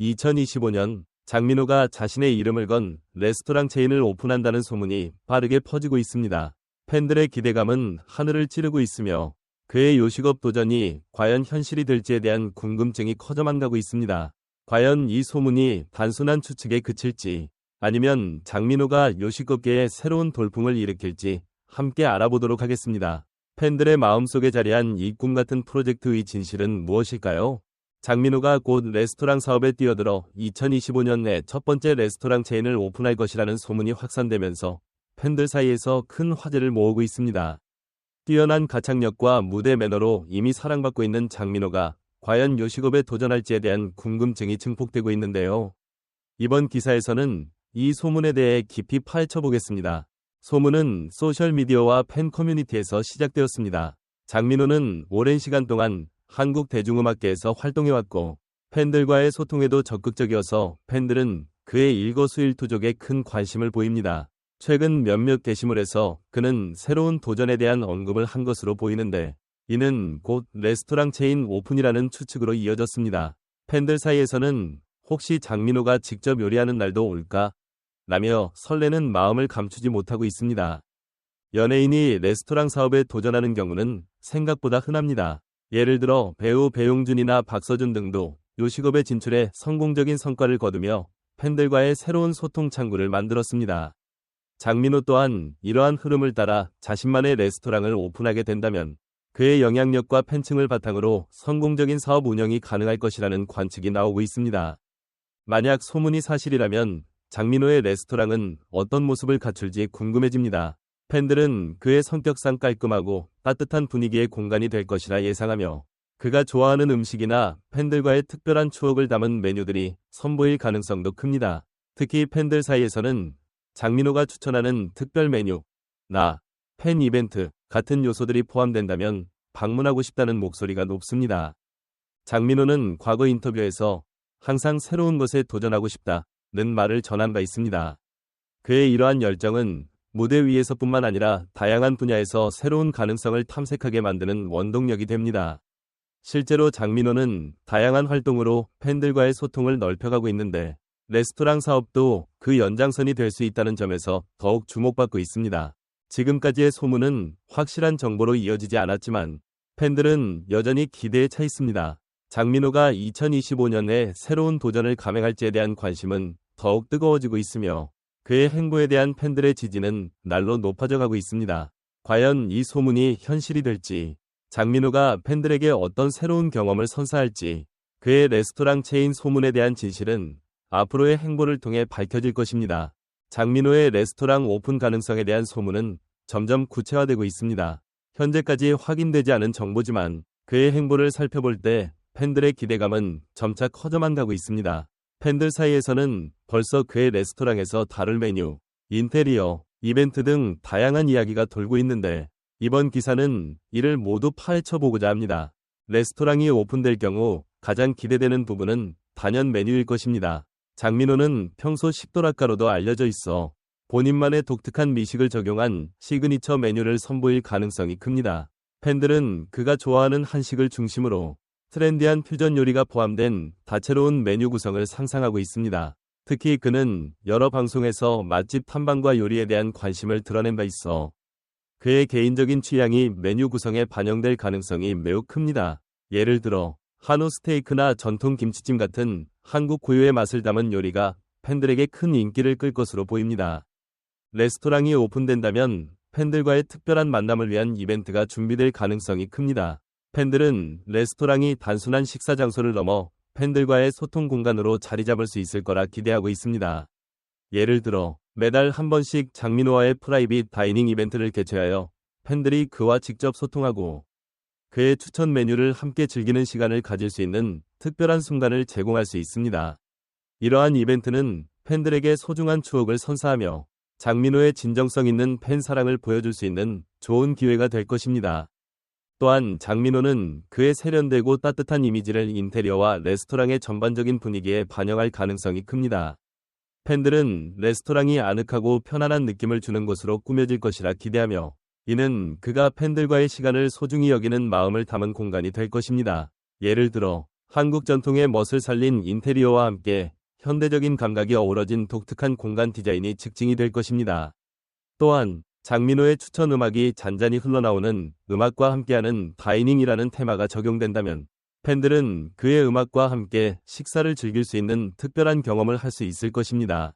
2025년 장민호가 자신의 이름을 건 레스토랑 체인을 오픈한다는 소문이 빠르게 퍼지고 있습니다. 팬들의 기대감은 하늘을 찌르고 있으며 그의 요식업 도전이 과연 현실이 될지에 대한 궁금증이 커져만 가고 있습니다. 과연 이 소문이 단순한 추측에 그칠지 아니면 장민호가 요식업계에 새로운 돌풍을 일으킬지 함께 알아보도록 하겠습니다. 팬들의 마음속에 자리한 이 꿈 같은 프로젝트의 진실은 무엇일까요? 장민호가 곧 레스토랑 사업에 뛰어들어 2025년 내 첫 번째 레스토랑 체인을 오픈할 것이라는 소문이 확산되면서 팬들 사이에서 큰 화제를 모으고 있습니다. 뛰어난 가창력과 무대 매너로 이미 사랑받고 있는 장민호가 과연 요식업에 도전할지에 대한 궁금증이 증폭되고 있는데요. 이번 기사에서는 이 소문에 대해 깊이 파헤쳐 보겠습니다. 소문은 소셜미디어와 팬 커뮤니티에서 시작되었습니다. 장민호는 오랜 시간 동안 한국 대중음악계에서 활동해왔고 팬들과의 소통에도 적극적이어서 팬들은 그의 일거수일투족에 큰 관심을 보입니다. 최근 몇몇 게시물에서 그는 새로운 도전에 대한 언급을 한 것으로 보이는데 이는 곧 레스토랑 체인 오픈이라는 추측으로 이어졌습니다. 팬들 사이에서는 혹시 장민호가 직접 요리하는 날도 올까? 라며 설레는 마음을 감추지 못하고 있습니다. 연예인이 레스토랑 사업에 도전하는 경우는 생각보다 흔합니다. 예를 들어 배우 배용준이나 박서준 등도 요식업에 진출해 성공적인 성과를 거두며 팬들과의 새로운 소통 창구를 만들었습니다. 장민호 또한 이러한 흐름을 따라 자신만의 레스토랑을 오픈하게 된다면 그의 영향력과 팬층을 바탕으로 성공적인 사업 운영이 가능할 것이라는 관측이 나오고 있습니다. 만약 소문이 사실이라면 장민호의 레스토랑은 어떤 모습을 갖출지 궁금해집니다. 팬들은 그의 성격상 깔끔하고 따뜻한 분위기의 공간이 될 것이라 예상하며 그가 좋아하는 음식이나 팬들과의 특별한 추억을 담은 메뉴들이 선보일 가능성도 큽니다. 특히 팬들 사이에서는 장민호가 추천하는 특별 메뉴, 나, 팬 이벤트 같은 요소들이 포함된다면 방문하고 싶다는 목소리가 높습니다. 장민호는 과거 인터뷰에서 항상 새로운 것에 도전하고 싶다. 는 말을 전한 바 있습니다. 그의 이러한 열정은 무대 위에서뿐만 아니라 다양한 분야에서 새로운 가능성을 탐색하게 만드는 원동력이 됩니다. 실제로 장민호는 다양한 활동으로 팬들과의 소통을 넓혀가고 있는데 레스토랑 사업도 그 연장선이 될 수 있다는 점에서 더욱 주목받고 있습니다. 지금까지의 소문은 확실한 정보로 이어지지 않았지만 팬들은 여전히 기대에 차 있습니다. 장민호가 2025년에 새로운 도전을 감행할지에 대한 관심은 더욱 뜨거워지고 있으며 그의 행보에 대한 팬들의 지지는 날로 높아져 가고 있습니다. 과연 이 소문이 현실이 될지, 장민호가 팬들에게 어떤 새로운 경험을 선사할지, 그의 레스토랑 체인 소문에 대한 진실은 앞으로의 행보를 통해 밝혀질 것입니다. 장민호의 레스토랑 오픈 가능성에 대한 소문은 점점 구체화되고 있습니다. 현재까지 확인되지 않은 정보지만 그의 행보를 살펴볼 때 팬들의 기대감은 점차 커져만 가고 있습니다. 팬들 사이에서는 벌써 그의 레스토랑에서 다룰 메뉴, 인테리어, 이벤트 등 다양한 이야기가 돌고 있는데 이번 기사는 이를 모두 파헤쳐 보고자 합니다. 레스토랑이 오픈될 경우 가장 기대되는 부분은 단연 메뉴일 것입니다. 장민호는 평소 식도락가로도 알려져 있어 본인만의 독특한 미식을 적용한 시그니처 메뉴를 선보일 가능성이 큽니다. 팬들은 그가 좋아하는 한식을 중심으로 트렌디한 퓨전 요리가 포함된 다채로운 메뉴 구성을 상상하고 있습니다. 특히 그는 여러 방송에서 맛집 탐방과 요리에 대한 관심을 드러낸 바 있어 그의 개인적인 취향이 메뉴 구성에 반영될 가능성이 매우 큽니다. 예를 들어 한우 스테이크나 전통 김치찜 같은 한국 고유의 맛을 담은 요리가 팬들에게 큰 인기를 끌 것으로 보입니다. 레스토랑이 오픈된다면 팬들과의 특별한 만남을 위한 이벤트가 준비될 가능성이 큽니다. 팬들은 레스토랑이 단순한 식사 장소를 넘어 팬들과의 소통 공간으로 자리 잡을 수 있을 거라 기대하고 있습니다. 예를 들어 매달 한 번씩 장민호와의 프라이빗 다이닝 이벤트를 개최하여 팬들이 그와 직접 소통하고 그의 추천 메뉴를 함께 즐기는 시간을 가질 수 있는 특별한 순간을 제공할 수 있습니다. 이러한 이벤트는 팬들에게 소중한 추억을 선사하며 장민호의 진정성 있는 팬 사랑을 보여줄 수 있는 좋은 기회가 될 것입니다. 또한 장민호는 그의 세련되고 따뜻한 이미지를 인테리어와 레스토랑의 전반적인 분위기에 반영할 가능성이 큽니다. 팬들은 레스토랑이 아늑하고 편안한 느낌을 주는 곳으로 꾸며질 것이라 기대하며 이는 그가 팬들과의 시간을 소중히 여기는 마음을 담은 공간이 될 것입니다. 예를 들어 한국 전통의 멋을 살린 인테리어와 함께 현대적인 감각이 어우러진 독특한 공간 디자인이 특징이 될 것입니다. 또한 장민호의 추천 음악이 잔잔히 흘러나오는 음악과 함께하는 다이닝이라는 테마가 적용된다면 팬들은 그의 음악과 함께 식사를 즐길 수 있는 특별한 경험을 할 수 있을 것입니다.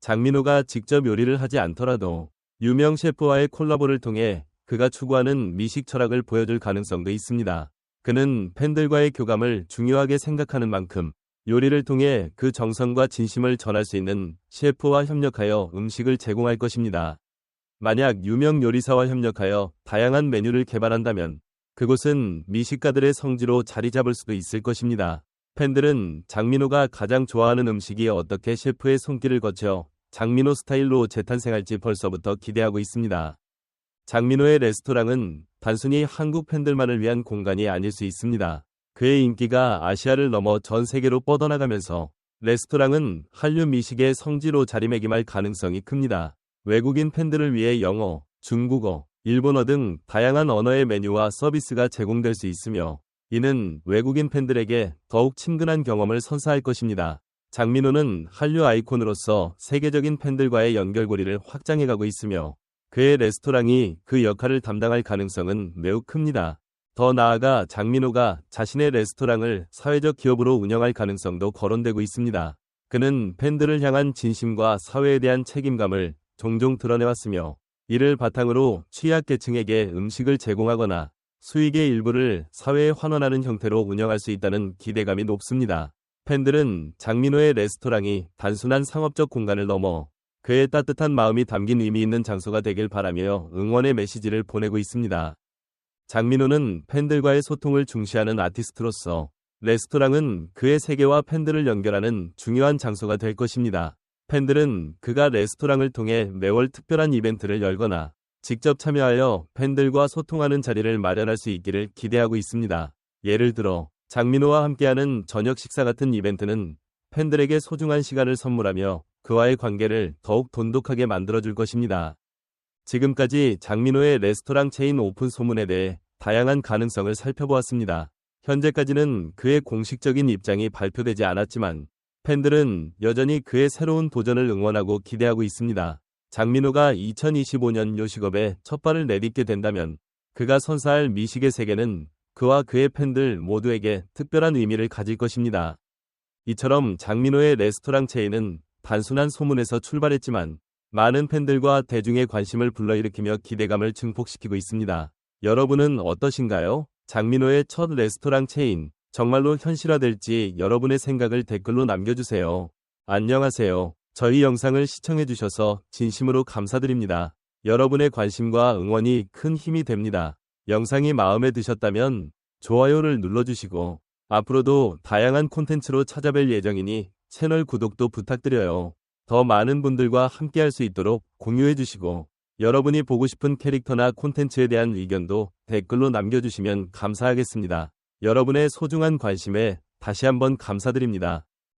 장민호가 직접 요리를 하지 않더라도 유명 셰프와의 콜라보를 통해 그가 추구하는 미식 철학을 보여줄 가능성도 있습니다. 그는 팬들과의 교감을 중요하게 생각하는 만큼 요리를 통해 그 정성과 진심을 전할 수 있는 셰프와 협력하여 음식을 제공할 것입니다. 만약 유명 요리사와 협력하여 다양한 메뉴를 개발한다면 그곳은 미식가들의 성지로 자리 잡을 수도 있을 것입니다. 팬들은 장민호가 가장 좋아하는 음식이 어떻게 셰프의 손길을 거쳐 장민호 스타일로 재탄생할지 벌써부터 기대하고 있습니다. 장민호의 레스토랑은 단순히 한국 팬들만을 위한 공간이 아닐 수 있습니다. 그의 인기가 아시아를 넘어 전 세계로 뻗어나가면서 레스토랑은 한류 미식의 성지로 자리매김할 가능성이 큽니다. 외국인 팬들을 위해 영어, 중국어, 일본어 등 다양한 언어의 메뉴와 서비스가 제공될 수 있으며 이는 외국인 팬들에게 더욱 친근한 경험을 선사할 것입니다. 장민호는 한류 아이콘으로서 세계적인 팬들과의 연결고리를 확장해가고 있으며 그의 레스토랑이 그 역할을 담당할 가능성은 매우 큽니다. 더 나아가 장민호가 자신의 레스토랑을 사회적 기업으로 운영할 가능성도 거론되고 있습니다. 그는 팬들을 향한 진심과 사회에 대한 책임감을 종종 드러내왔으며 이를 바탕으로 취약계층에게 음식을 제공하거나 수익의 일부를 사회에 환원하는 형태로 운영할 수 있다는 기대감이 높습니다. 팬들은 장민호의 레스토랑이 단순한 상업적 공간을 넘어 그의 따뜻한 마음이 담긴 의미 있는 장소가 되길 바라며 응원의 메시지를 보내고 있습니다. 장민호는 팬들과의 소통을 중시하는 아티스트로서 레스토랑은 그의 세계와 팬들을 연결하는 중요한 장소가 될 것입니다. 팬들은 그가 레스토랑을 통해 매월 특별한 이벤트를 열거나 직접 참여하여 팬들과 소통하는 자리를 마련할 수 있기를 기대하고 있습니다. 예를 들어 장민호와 함께하는 저녁 식사 같은 이벤트는 팬들에게 소중한 시간을 선물하며 그와의 관계를 더욱 돈독하게 만들어줄 것입니다. 지금까지 장민호의 레스토랑 체인 오픈 소문에 대해 다양한 가능성을 살펴보았습니다. 현재까지는 그의 공식적인 입장이 발표되지 않았지만 팬들은 여전히 그의 새로운 도전을 응원하고 기대하고 있습니다. 장민호가 2025년 요식업에 첫 발을 내딛게 된다면 그가 선사할 미식의 세계는 그와 그의 팬들 모두에게 특별한 의미를 가질 것입니다. 이처럼 장민호의 레스토랑 체인은 단순한 소문에서 출발했지만 많은 팬들과 대중의 관심을 불러일으키며 기대감을 증폭시키고 있습니다. 여러분은 어떠신가요? 장민호의 첫 레스토랑 체인, 정말로 현실화될지 여러분의 생각을 댓글로 남겨주세요. 안녕하세요. 저희 영상을 시청해주셔서 진심으로 감사드립니다. 여러분의 관심과 응원이 큰 힘이 됩니다. 영상이 마음에 드셨다면 좋아요를 눌러주시고 앞으로도 다양한 콘텐츠로 찾아뵐 예정이니 채널 구독도 부탁드려요. 더 많은 분들과 함께할 수 있도록 공유해주시고 여러분이 보고 싶은 캐릭터나 콘텐츠에 대한 의견도 댓글로 남겨주시면 감사하겠습니다. 여러분의 소중한 관심에 다시 한번 감사드립니다.